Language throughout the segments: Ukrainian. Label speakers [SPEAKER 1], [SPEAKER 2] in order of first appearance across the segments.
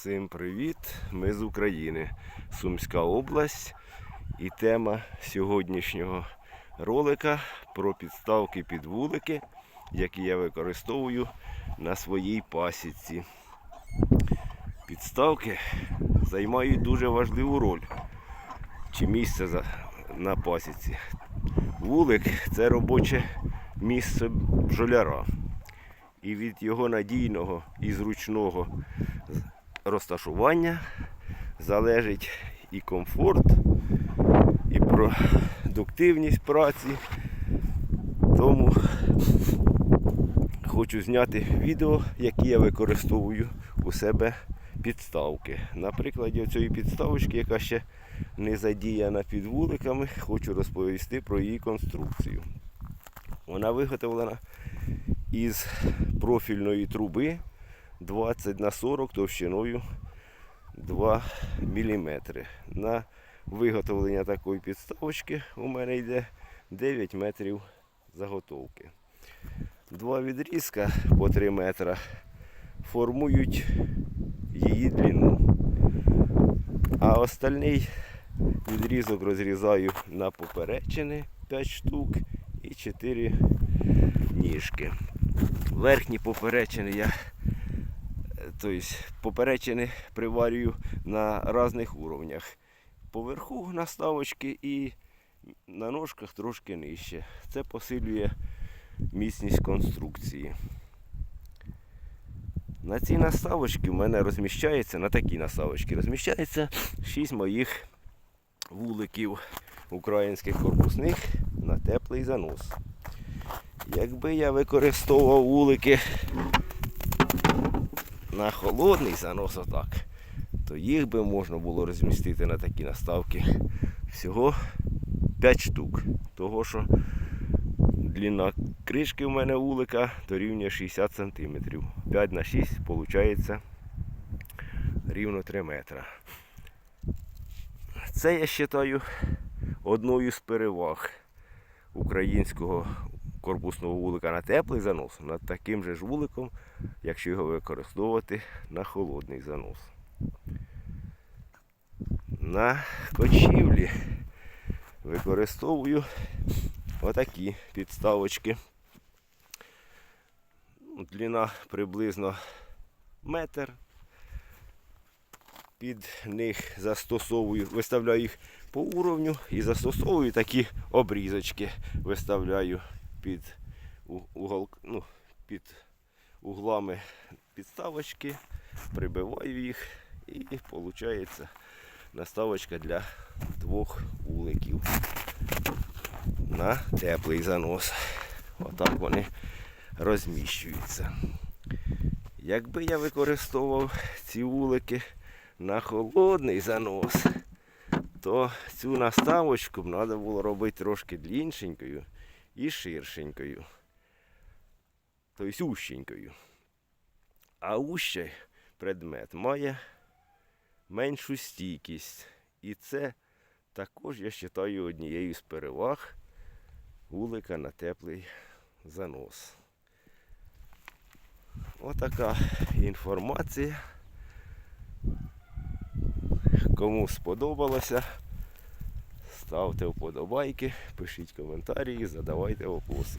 [SPEAKER 1] Всім привіт! Ми з України, Сумська область. І тема сьогоднішнього ролика про підставки під вулики, які я використовую на своїй пасіці. Підставки займають дуже важливу роль чи місце на пасіці. Вулик це робоче місце бджоляра. І від його надійного і зручного розташування залежить і комфорт, і продуктивність праці. Тому хочу зняти відео, які я використовую у себе підставки. На прикладі цієї підставочки, яка ще не задіяна під вуликами, хочу розповісти про її конструкцію. Вона виготовлена із профільної труби 20 на 40 товщиною 2 мм. На виготовлення такої підставочки у мене йде 9 метрів заготовки. Два відрізка по 3 метра формують її длину. А остальний відрізок розрізаю на поперечини 5 штук і 4 ніжки. Верхні поперечини я тобто поперечини приварюю на різних уровнях. Поверху наставочки і на ножках трошки нижче. Це посилює міцність конструкції. На цій наставочці в мене розміщається, на такій наставочці розміщається 6 моїх вуликів українських корпусних на теплий занос. Якби я використовував вулики на холодний занос отак, то їх би можна було розмістити на такі наставки всього 5 штук. Того що длина кришки в мене вулика дорівнює 60 см. 5 на 6 виходить рівно 3 метра. Це я вважаю одною з переваг українського корпусного вулика на теплий занос над таким же ж вуликом, якщо його використовувати на холодний занос. На кочівлі використовую отакі підставочки. Длина приблизно метр. Під них застосовую, виставляю їх по уровню і застосовую такі обрізочки. Виставляю під угол, ну, під углами підставочки, прибиваю їх і виходить наставочка для двох вуликів на теплий занос. Отак вони розміщуються. Якби я використовував ці вулики на холодний занос, то цю наставочку б треба було робити трошки дліншенькою і ширшенькою. Тобто ущенькою. А ущий предмет має меншу стійкість. І це також я вважаю однією з переваг вулика на теплий занос. Отака інформація. Кому сподобалося, ставте вподобайки, пишіть коментарі, задавайте вопроси.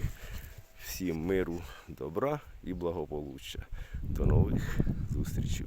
[SPEAKER 1] Всім миру, добра і благополуччя. До нових зустрічей.